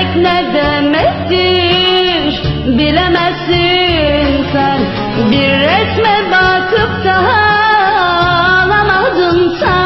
Sevmek ne demektir? Bilemezsin sen. Bir resme bakıp da alamadınsa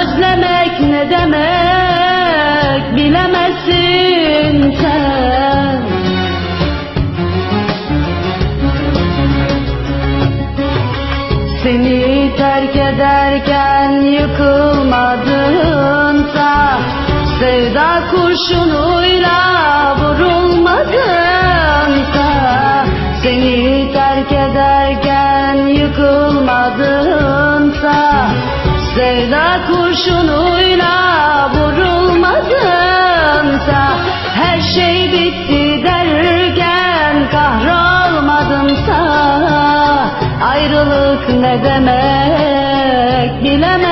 Özlemek ne demek? Bilemezsin sen. Seni terk ederken yıkılmadınsa kurşunuyla vurulmadınsa Seni terk ederken yıkılmadınsa Sevda kurşunuyla vurulmadınsa Her şey bitti derken kahrolmadınsa Ayrılık ne demek bilemezsin